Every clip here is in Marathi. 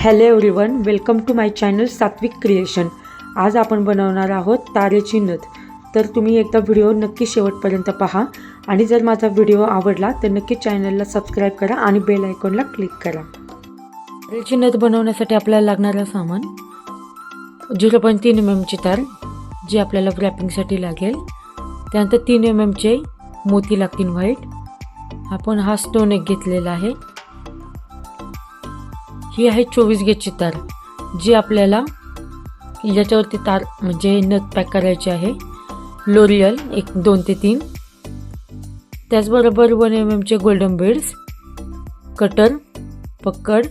Hello everyone welcome to my channel Satvik creation आज आपण बनवणार आहोत तारेची नथ. तर तुम्ही एकदा व्हिडिओ नक्की शेवटपर्यंत पहा. आणि जर माझा व्हिडिओ आवडला तर नक्की चॅनलला सबस्क्राईब करा आणि बेल आयकॉनला क्लिक करा. तारेची नथ बनवण्यासाठी आपल्याला लागणारं सामान झिरो पॉईंट तीन एम एमची तार जी आपल्याला रॅपिंगसाठी लागेल. त्यानंतर तीन एम एमचे मोती लागतील व्हाईट आपण हा स्टोन एक घेतलेला आहे. ही आहे चोवीस गेजची तार जी आपल्याला याच्यावरती तार म्हणजे नथ पॅक करायची आहे. लोरियल एक दोन ते तीन. त्याचबरोबर वन एम एमचे गोल्डन बीड्स कटर पक्कड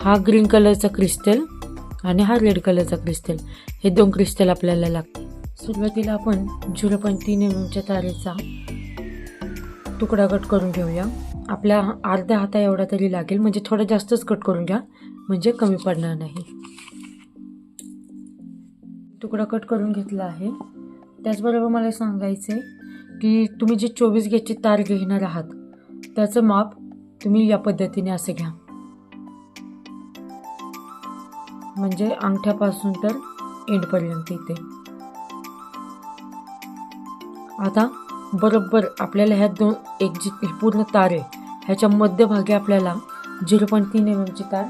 हा ग्रीन कलरचा क्रिस्टल आणि हा रेड कलरचा क्रिस्टल हे दोन क्रिस्टल आपल्याला लागते सुरुवातीला आपण झिरो पॉईंट तीन एम एमच्या तारेचा तुकडा कट करून घेऊया. आपल्या अर्ध्या हाता एवढा तरी लागेल. म्हणजे थोडं जास्तच कट करून घ्या. म्हणजे कमी पडणार नाही. तुकडा कट करून घेतला आहे. त्याचबरोबर मला सांगायचं आहे की तुम्ही जे चोवीस गेजची तार घेणार आहात त्याचं माप तुम्ही या पद्धतीने असं घ्या. म्हणजे अंगठ्यापासून तर एंडपर्यंत इथे. आता बरोबर आपल्याला ह्या दोन एक जी पूर्ण तार आहे. ह्याच्या मध्यभागी आपल्याला झिरो पॉईंट तीन एम एमची तार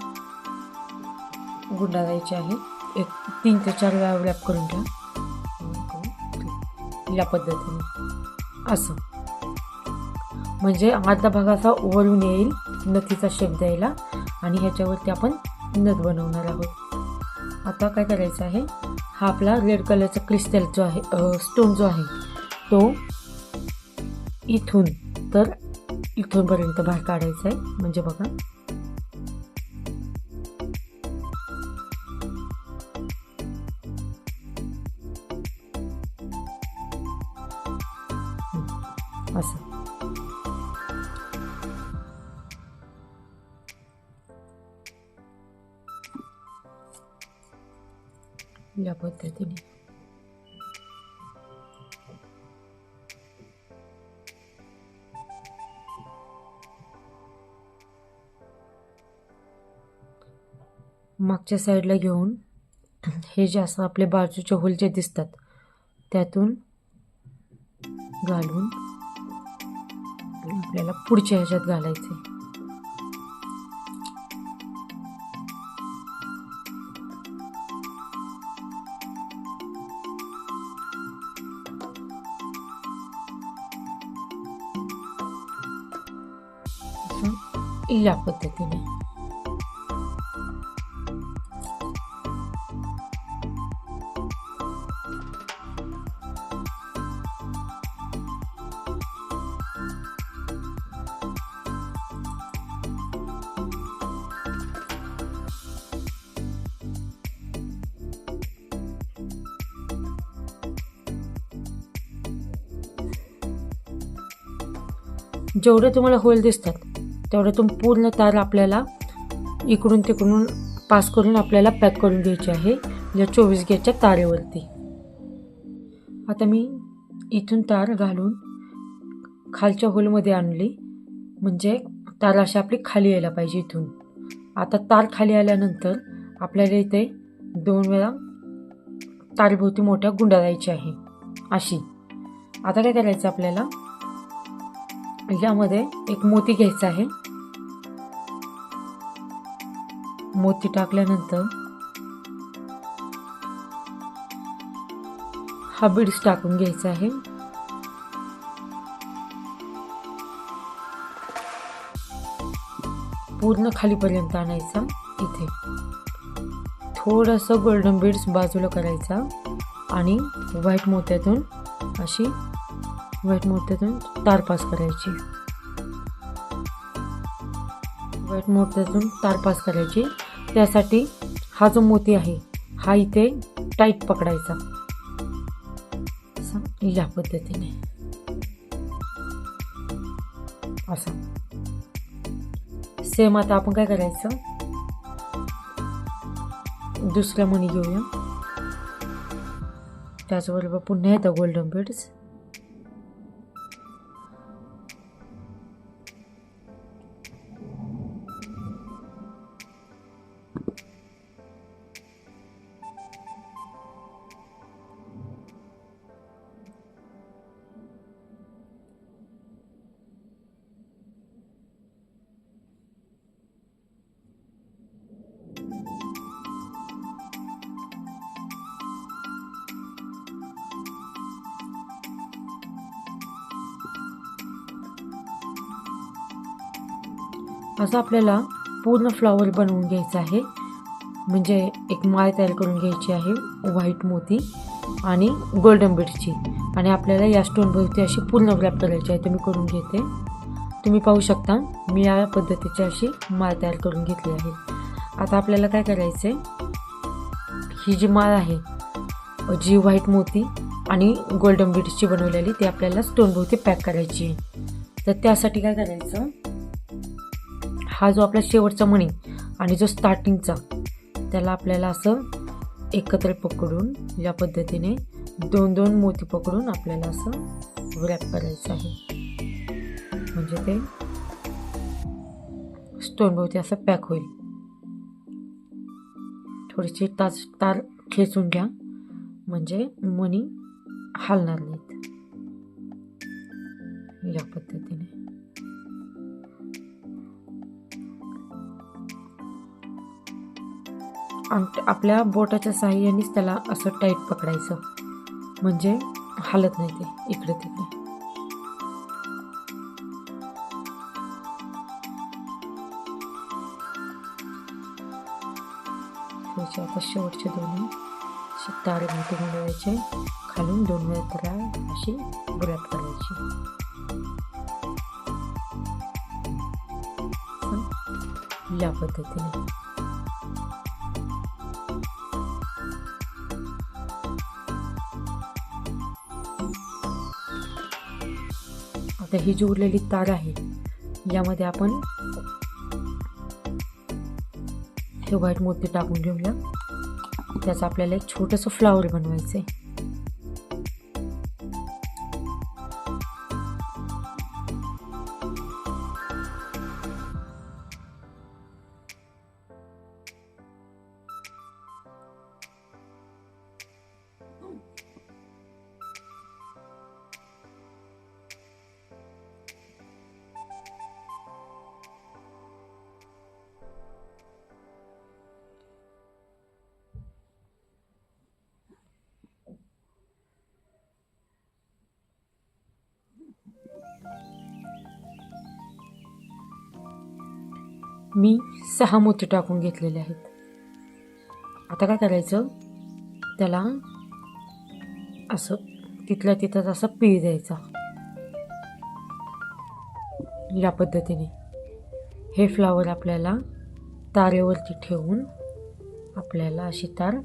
गुंडाळायची आहे. एक तीन ते चार वेळा रॅप करून घ्या या पद्धतीने. असं. म्हणजे अर्धा भाग असा वरून येईल नथीचा शेप द्यायला आणि ह्याच्यावरती आपण नथ बनवणार आहोत. आता काय करायचं आहे? हा आपला रेड कलरचा क्रिस्टल जो आहे स्टोन जो आहे तो इथून तर इथूनपर्यंत बाहेर काढायचं आहे म्हणजे बघा मागच्या साईडला घेऊन हे जे असं आपले बाजूचे होल जे दिसतात त्यातून घालून आपल्याला पुढच्या ह्याच्यात घालायचे. या पद्धतीने जेवढे तुम्हाला होल दिसतात तेवढं तुम पूर्ण तार आपल्याला इकडून तिकडून पास करून आपल्याला पॅक करून घ्यायची आहे या चोवीस गेटच्या तारेवरती. आता मी इथून तार घालून खालच्या होलमध्ये आणली म्हणजे तार अशी आपली खाली यायला पाहिजे इथून. आता तार खाली आल्यानंतर आपल्याला इथे दोन वेळा तारभोवती मोठ्या गुंडाळायची आहे अशी. आता काय करायचं आपल्याला? यामध्ये एक मोती घ्यायचा आहे. मोती टाकल्यानंतर हा बीड्स टाकून घ्यायचा आहे. पूर्ण खालीपर्यंत आणायचा इथे. थोडंसं गोल्डन बीड्स बाजूला करायचा आणि व्हाईट मोत्यातून अशी व्हाईट मोत्यातून तार पास करायची. व्हाईट मोत्यातून तार पास करायची. त्यासाठी हा जो मोती आहे हा इथे टाईट पकडायचा. असा या पद्धतीने. असा. सेम आता आपण काय करायचं? दुसऱ्या मणी घेऊया. त्याचबरोबर पुन्हा येतं गोल्डन बीड्स असं आपल्याला पूर्ण फ्लॉवर बनवून घ्यायचं आहे. म्हणजे एक माळ तयार करून घ्यायची आहे व्हाईट मोती आणि गोल्डन बीडची आणि आपल्याला या स्टोनभरती अशी पूर्ण ग्रॅप करायची आहे ते मी करून घेते. तुम्ही पाहू शकता मी या पद्धतीची अशी माळ तयार करून घेतली आहे. आता आपल्याला काय करायचं आहे ही जी माळ आहे जी व्हाईट मोती आणि गोल्डन बीड्सची बनवलेली ती आपल्याला स्टोनभोवती पॅक करायची आहे. तर त्यासाठी काय करायचं हा जो आपला शेवटचा मणी आणि जो स्टार्टिंगचा त्याला आपल्याला असं एकत्र पकडून या पद्धतीने दोन दोन मोती पकडून आपल्याला असं व्रॅप करायचं आहे. म्हणजे ते स्टोनभोवती असं पॅक होईल. थोडीशी तास तार खेचून घ्या. म्हणजे मणी हालणार नाहीत. या पद्धतीने. अंगठ आपल्या बोटाच्या साह्यानेच त्याला असं टाईट पकडायचं. म्हणजे हालत नाही ते इकडे तिकडे. आता शेवटचे दोन्ही. असे तारे मोठे मिळवायचे खालून दोन वेळा तर अशी ब्रॅप करायची या पद्धतीने. तर ही जी उरलेली तार आहे यामध्ये आपण हे व्हाईट मोती टाकून घेऊया. त्याचं आपल्याला एक छोटंसं फ्लावर बनवायचं आहे मी सहा मोती टाकून घेतलेले आहेत. आता काय करायचं? त्याला असं तिथल्या तिथंच असं पीळ द्यायचा. या पद्धतीने. हे फ्लावर आपल्याला तारेवरती ठेवून आपल्याला अशी तार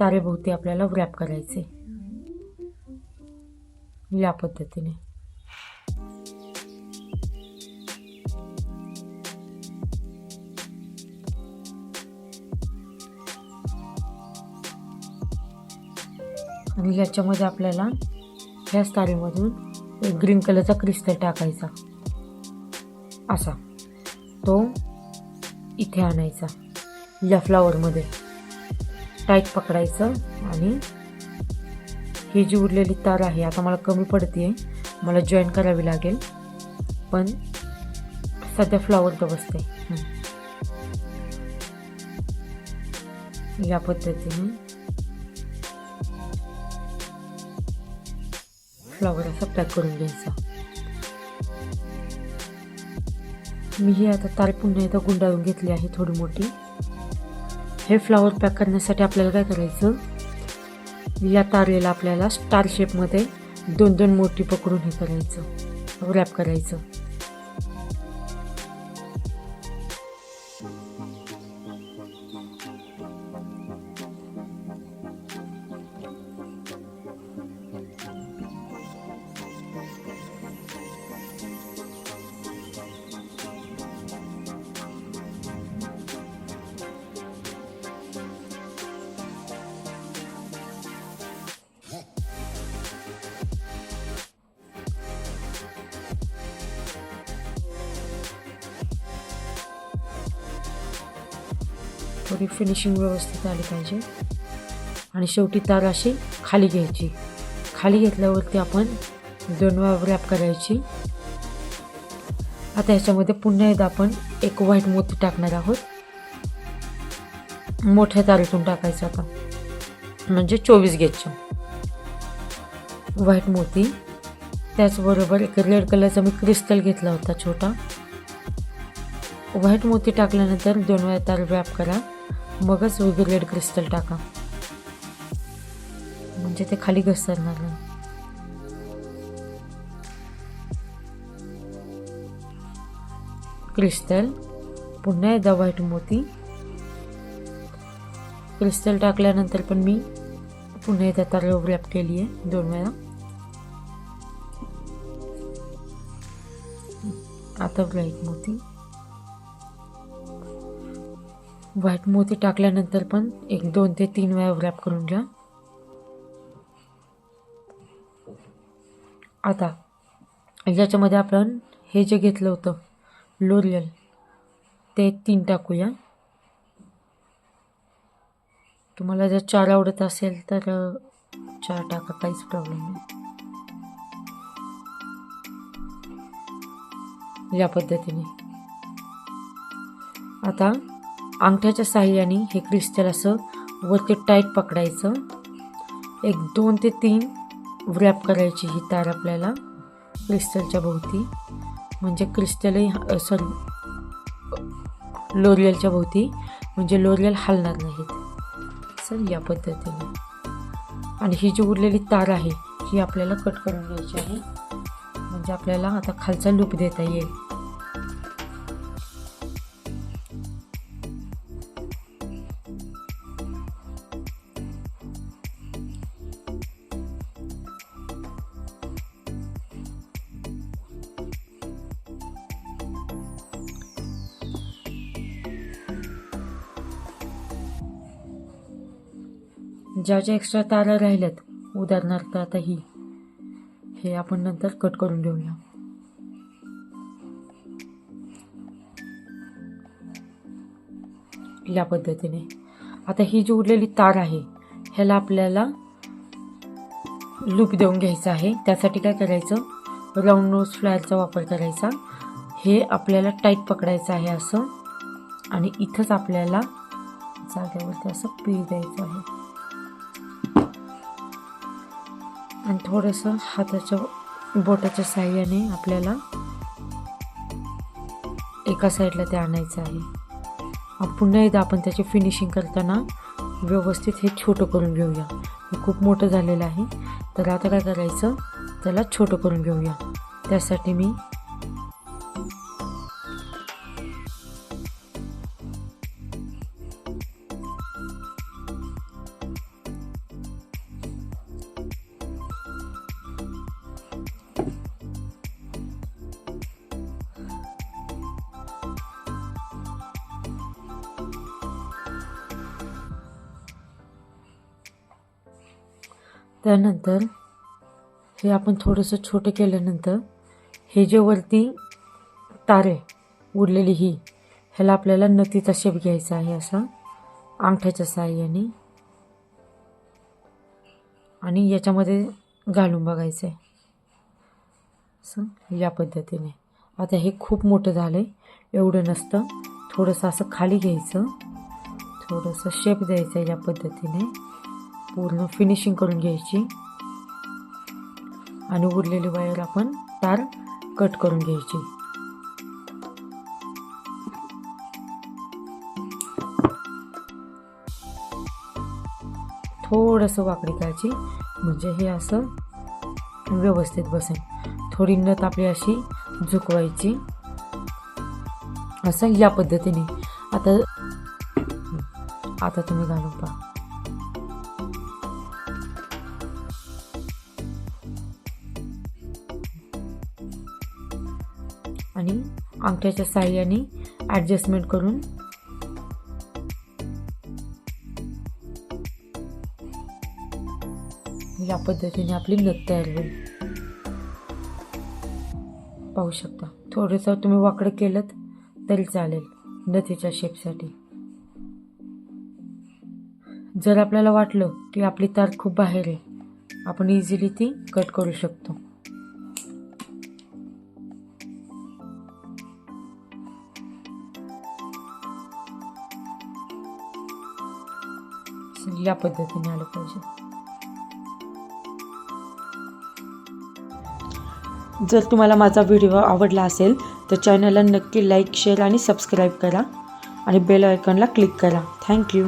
तारेभोवती आपल्याला व्रॅप करायचे. या पद्धतीने. आणि याच्यामध्ये आपल्याला ह्याच तारेमधून एक ग्रीन कलरचा क्रिस्टल टाकायचा. असा. तो इथे आणायचा. या फ्लावरमध्ये. टाईट पकडायचं आणि ही जी उरलेली तार आहे आता मला कमी पडते मला जॉईन करावी लागेल. पण सध्या फ्लावर तर बसते या पद्धतीने फ्लॉवर असा पॅक करून घ्यायचा मी ही आता तार पुन्हा एकदा गुंडाळून घेतली आहे थोडी मोठी. हे फ्लॉवर पॅक करण्यासाठी आपल्याला काय करायचं? या तारेला आपल्याला स्टार शेपमध्ये दोन दोन मोठी पकडून हे करायचं. रॅप करायचं. थोडी फिनिशिंग व्यवस्थित आली पाहिजे. आणि शेवटी तार अशी खाली घ्यायची. खाली घेतल्यावरती आपण दोन वेळा रॅप करायची. आता ह्याच्यामध्ये पुन्हा एकदा आपण एक व्हाईट मोती टाकणार आहोत. मोठ्या तारीतून टाकायचं आता. म्हणजे चोवीस घ्यायचं. व्हाईट मोती. त्याचबरोबर एक रेड कलरचा मी क्रिस्टल घेतला होता छोटा. व्हाईट मोती टाकल्यानंतर दोन वेळा तार रॅप करा. मगच रेड क्रिस्टल टाका. म्हणजे ते खाली घसरणार नाही. क्रिस्टल पुन्हा एकदा व्हाईट मोती. क्रिस्टल टाकल्यानंतर पण मी पुन्हा एकदा तार रॅप केली आहे दोन वेळा. आता व्हाईट मोती. व्हाईट मोती टाकल्यानंतर पण एक दोन ते तीन वेळा व्रॅप करून घ्या. आता याच्यामध्ये आपण हे जे घेतलं होतं लोरियल ते तीन टाकूया. तुम्हाला जर चार आवडत असेल तर चार टाका काहीच प्रॉब्लेम नाही. या पद्धतीने. आता अंगठ्याच्या साह्याने हे क्रिस्टल असं वरती टाईट पकडायचं. एक दोन ते तीन व्रॅप करायची ही तार आपल्याला क्रिस्टलच्या भोवती. म्हणजे क्रिस्टलही सॉरी लोरियलच्या भोवती. म्हणजे लोरियल हलणार नाहीत सर या पद्धतीने. आणि ही जी उरलेली तार आहे ही आपल्याला कट करून घ्यायची आहे. म्हणजे आपल्याला आता खालचा लूप देता येईल. ज्या ज्या एक्स्ट्रा तारा राहिल्यात उदाहरणार्थ आता ही हे आपण नंतर कट करून घेऊया. या पद्धतीने. आता ही जी उरलेली तार आहे ह्याला आपल्याला लूप देऊन घ्यायचं आहे. त्यासाठी काय करायचं? राऊंड नोज फ्लायरचा वापर करायचा. हे आपल्याला टाईट पकडायचं आहे असं. आणि इथंच आपल्याला जाग्यावरती असं पीळ द्यायचं आहे. आणि थोडंसं हाताच्या बोटाच्या साह्याने आपल्याला एका साईडला ते आणायचं आहे. पुन्हा एकदा आपण त्याची फिनिशिंग करताना व्यवस्थित हे छोटं करून घेऊया. हे खूप मोठं झालेलं आहे. तर आता काय करायचं? त्याला छोटं करून घेऊया. त्यासाठी मी त्यानंतर हे आपण थोडंसं छोटं केल्यानंतर हे जे वरती तारे उडलेली ही ह्याला आपल्याला नतीचा शेप घ्यायचा आहे असा अंगठ्याच्या साह्याने. आणि याच्यामध्ये घालून बघायचं आहे असं या पद्धतीने. आता हे खूप मोठं झालं आहे एवढं नसतं. थोडंसं असं खाली घ्यायचं. थोडंसं शेप द्यायचं या पद्धतीने. पूर्ण फिनिशिंग करून घ्यायची. आणि उरलेली वायर आपण तार कट करून घ्यायची. थोडंसं वाकडी करायची म्हणजे हे असं व्यवस्थित बसेल. थोडी नत आपली अशी झुकवायची. असं या पद्धतीने. आता आता तुम्ही घालून पहा. आणि अंगठ्याच्या साह्याने ॲडजस्टमेंट करून या पद्धतीने आपली नथ तयार होईल. पाहू शकता थोडंसं तुम्ही वाकडं केलं तरी चालेल नथीच्या शेपसाठी जर आपल्याला वाटलं की आपली तार खूप बाहेर आहे आपण इझिली ती कट करू शकतो. या पद्धतीने आलं पाहिजे. जर तुम्हाला माझा व्हिडिओ आवडला असेल तर चॅनलला नक्की लाईक शेअर आणि सबस्क्राईब करा आणि बेल आयकॉनला क्लिक करा. थँक्यू